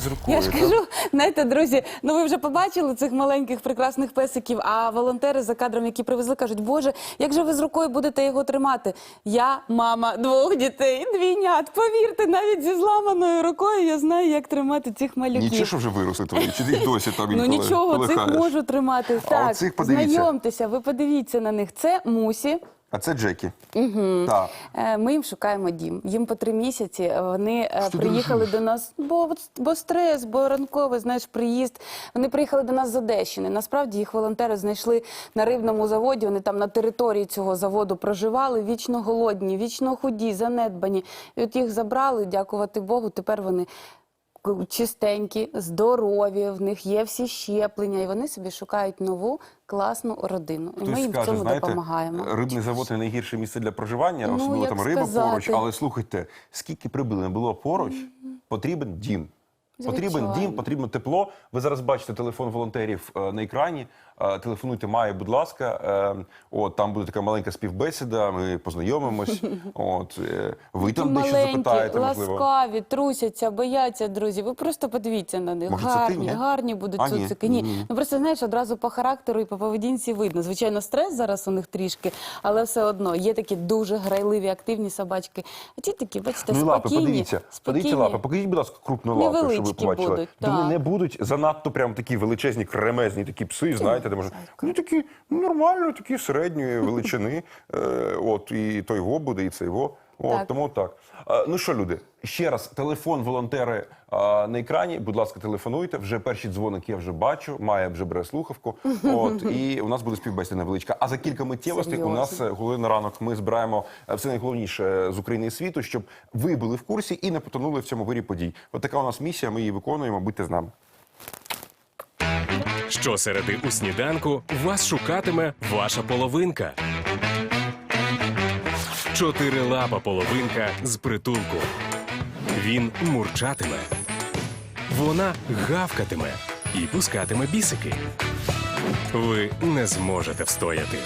З рукою. Я ж кажу, знаєте, друзі, ну ви вже побачили цих маленьких прекрасних песиків. А волонтери за кадром, які привезли, кажуть, Боже, як же ви з рукою будете його тримати? Я мама двох дітей, двійнят. Повірте, навіть зі зламаною рукою я знаю, як тримати цих малюків. Нічого, що вже виросли твої, чи їх досі там Ну нічого, цих можу тримати. А Так, оцих подивіться. знайомтеся, ви подивіться на них. Це мусі. А це Джекі. Угу. Так. Е, Ми їм шукаємо дім. Їм по три місяці. е, Вони е, Що ти приїхали до нас, бо, бо стрес, бо ранковий, знаєш, приїзд. Вони приїхали до нас з Одещини. Насправді їх волонтери знайшли на рибному заводі. Вони там на території цього заводу проживали, вічно голодні, вічно худі, занедбані. І от їх забрали, дякувати Богу. Тепер вони. Чистенькі, здорові, в них є всі щеплення, і вони собі шукають нову класну родину. І ми їм в цьому допомагаємо. рибний завод не найгірше місце для проживання, Ну, особливо як там риба сказати. поруч. Але слухайте, скільки прибили не було поруч, потрібен дім. Потрібен дім, потрібно тепло. Ви зараз бачите телефон волонтерів е, на екрані. Е, Телефонуйте Має, будь ласка. Е, От там буде така маленька співбесіда. Ми познайомимось. От ви там дещо запитаєте, можливо. ласкаві, трусяться, бояться, друзі. Ви просто подивіться на них. Може, це ти, гарні, ні? гарні будуть А, ні. цуцики. Ні. Мгм. Ну просто знаєш, одразу по характеру і по поведінці видно. Звичайно, стрес зараз у них трішки, але все одно є такі дуже грайливі, активні собачки. А ті такі, бачите, Ну і лапи, спокійні. подивіться, подивіться лапи, покажіть, будь ласка, крупну лапу, Невеличкі будуть, Так. вони не будуть занадто прям такі величезні, кремезні такі пси, знаєте, де може. Ну такі ну, нормально, такі середньої величини. Е, от і той во буде, і цей во. От, Так. тому так. Е, ну що, люди, ще раз, телефон волонтери е, на екрані. Будь ласка, телефонуйте. Вже перші дзвоники я вже бачу. Має вже бере слухавку. От і у нас буде співбесіда невеличка. А за кілька миттєвостей у нас е, коли на ранок ми збираємо все найголовніше з України і світу, щоб ви були в курсі і не потонули в цьому вирі подій. От така у нас місія. Ми її виконуємо. Будьте з нами. Щосереди у сніданку вас шукатиме ваша половинка. Чотирилапа половинка з притулку. Він мурчатиме. Вона гавкатиме і пускатиме бісики. Ви не зможете встояти.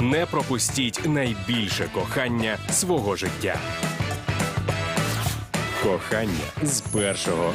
Не пропустіть найбільше кохання свого життя. Кохання з першого